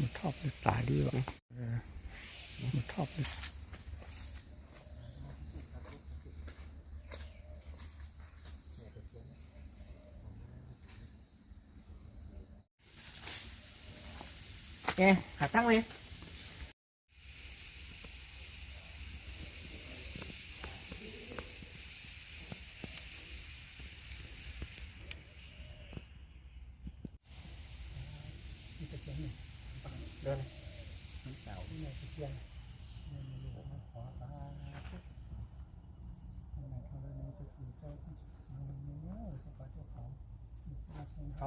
มันชอบเลยตาดีวะเออมันชอบเลยแกขาตั้งเลยเดินเสาที่ไหม นอยู่มาขอตาทุกอันไหนเขาเลยมันจะถือเจ้ามันไม่เงี้ยเขาก็จะเขาเขา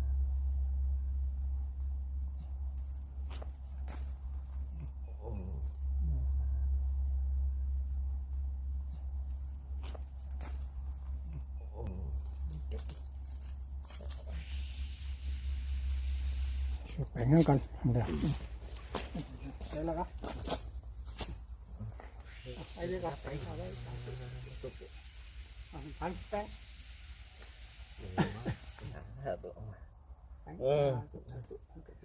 เพื่อกราบไหว้บูชาขอบุญมาอย่างนี้ให้สิ่งศักดิ์สิ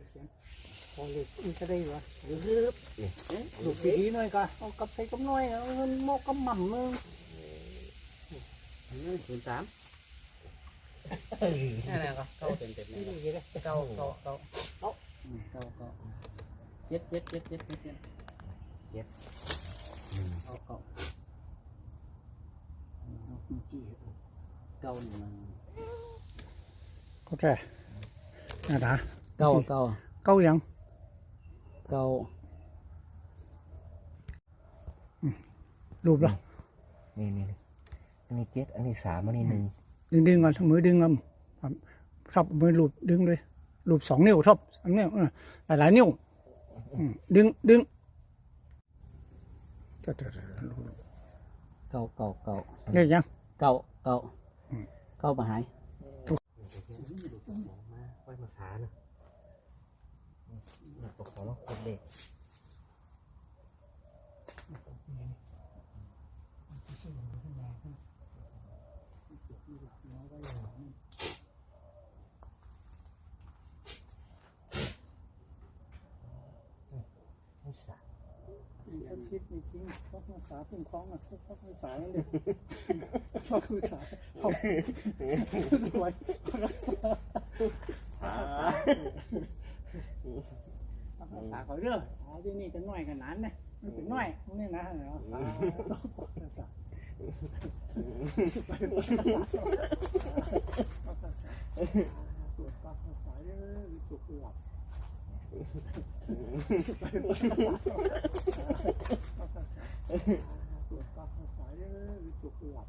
ทธิ์ที่ในนางไม้ก็จี เข่าก่อนเดี๋ยวเดี๋ยวแล้วครับไปเยครับไปเอาเออพอเลยมันจะได้วะฮึบลูกดีๆหน่อยก็เย็ดเจ็ดเจ็ดเจ็ดเจ็ดเจ็ดเจ็ดเจ็ดเก้าเก้าเก้าหนึ่งโอเคนะดาเก้าเก้าเก้ายังเก้ารูปแล้วนี่นี่อันนี้เจ็ดอันนี้สามอันนี้หนึ่งดึงดึงก่อนมือดึงก่อนชอบมือหลูบดึงด้วย ลูบสองนิ้วชอบสองนิ้วเออหลายหลายๆนิ้วอืมดึงดึงเดี๋ยวเดี๋ยวเดี๋ยวเก้าเก้าเก้าเรียกยังเก้าเก้าอืมเก้ามาหายมาไว้มาขานะตกของเราคนเด็กไม่สา สักชิดจริงๆพักรักษาคุ้มครองอะพักรักษาอย่างเดียวพักรักษาเอาสวยพักรักษาพักรักษาเขาเรื่องเอาที่นี่จะน้อยขนาดนะมันเป็นน้อยพวกนี้นะเนาะรักษาไปรักษารักษาตรวจ ปากสายเลยจุกหลับ